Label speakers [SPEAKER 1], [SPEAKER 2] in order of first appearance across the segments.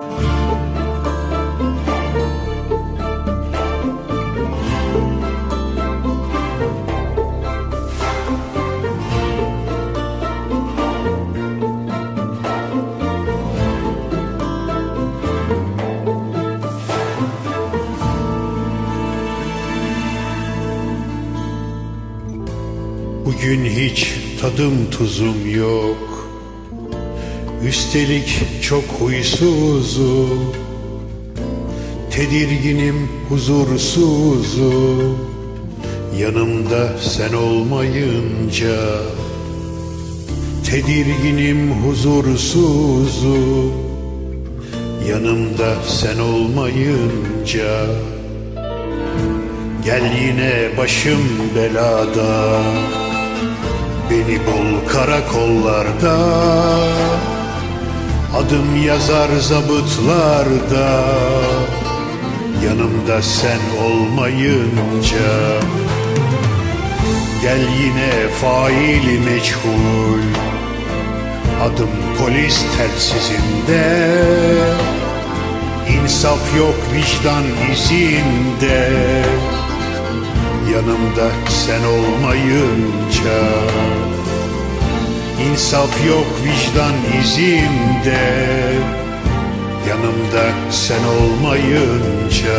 [SPEAKER 1] Bugün hiç tadım tuzum yok Üstelik çok huysuzum. Tedirginim huzursuzum. Yanımda sen olmayınca Tedirginim huzursuzum. Yanımda sen olmayınca Gel yine başım belada. Beni bul karakollarda Adım yazar zabıtlarda. Yanımda sen olmayınca. Gel yine faili meçhul. Adım polis telsizinde. İnsaf yok vicdan izinde. Yanımda sen olmayınca İnsaf yok vicdan izinde Yanımda sen olmayınca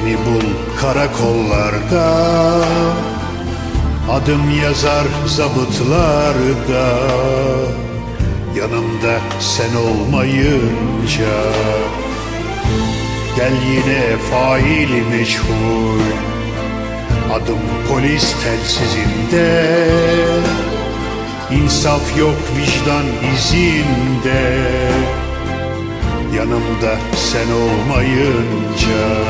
[SPEAKER 1] Beni bul karakollarda. Adım yazar zabıtlarda. Yanımda sen olmayınca. Gel yine faili meçhul. Adım polis telsizinde. İnsaf yok vicdan izinde. Yanımda sen olmayınca